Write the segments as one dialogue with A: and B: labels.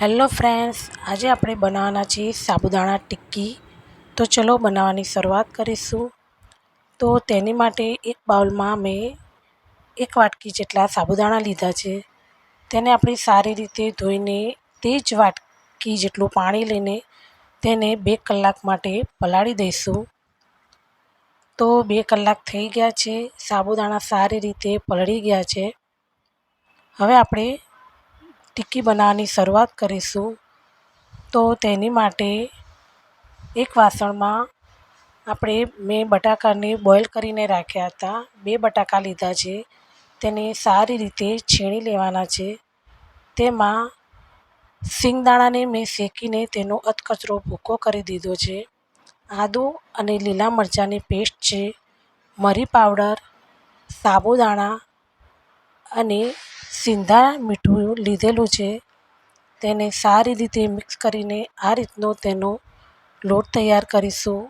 A: Hello friends, આજે આપણે બનાવવાના છીએ સાબુદાણા ટિક્કી. તો ચલો બનાવવાની શરૂઆત કરીશું. તો તેની માટે એક બાઉલમાં મેં એક વાટકી જેટલા સાબુદાણા લીધા છે. તેને આપણે સારી રીતે ધોઈને તે જ વાટકી જેટલું પાણી લઈને તેને બે કલાક માટે પલાળી દઈશું. તો બે કલાક થઈ ગયા છે, સાબુદાણા સારી રીતે પલળી ગયા છે. હવે આપણે ટિક્કી બનાવવાની શરૂઆત કરીશું, તો તેની માટે એક વાસણમાં આપણે મેં બટાકાને બોઇલ કરીને રાખ્યા હતા. બે બટાકા લીધા છે. તેને સારી રીતે છીણી લેવાના છે. તેમાં સિંગદાણાને મેં શેકીને તેનો અધકચરો ભૂકો કરી દીધો છે. આદું અને લીલા મરચાંની પેસ્ટ છે. મરી પાવડર, સાબુદાણા અને સિંધા મીઠું લીધેલું છે. તેને સારી રીતે મિક્સ કરીને આ રીતનો તેનો લોટ તૈયાર કરીશું.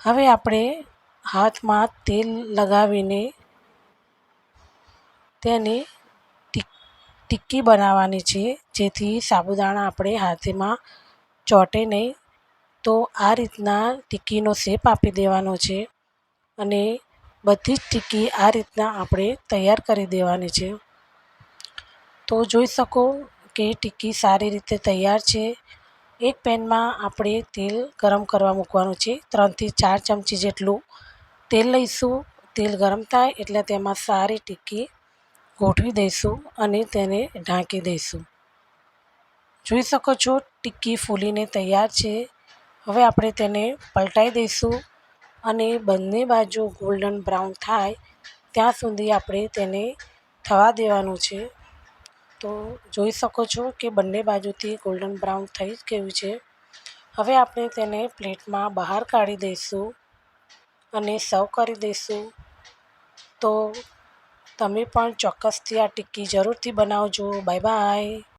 A: હવે આપણે હાથમાં તેલ લગાવીને તેને ટિક્કી બનાવવાની છે. જેથી સાબુદાણા આપણે હાથેમાં ચોંટે નહીં. તો આ રીતના ટિક્કીનો શેપ આપી દેવાનો છે. અને બધી જ ટિક્કી આ રીતના આપણે તૈયાર કરી દેવાની છે. તો જોઈ શકો કે ટિક્કી સારી રીતે તૈયાર છે. એક પેનમાં આપણે તેલ ગરમ કરવા મૂકવાનું છે. ત્રણથી ચાર ચમચી જેટલું તેલ લઈશું. તેલ ગરમ થાય એટલે તેમાં સારી ટિક્કી ગોઠવી દઈશું અને તેને ઢાંકી દઈશું. જોઈ શકો છો ટિક્કી ફૂલીને તૈયાર છે. હવે આપણે તેને પલટાઈ દઈશું. અને બંને બાજુ ગોલ્ડન બ્રાઉન થાય, ત્યાં સુધી આપણે તેને થવા દેવાનું છે. તો જોઈ શકો છો કે બંને બાજુથી ગોલ્ડન બ્રાઉન થઈ જ ગયું છે. હવે આપણે તેને પ્લેટમાં બહાર કાઢી દઈશું અને સર્વ કરી દઈશું. તો તમે પણ ચોક્કસથી આ ટિક્કી જરૂરથી બનાવજો. Bye bye.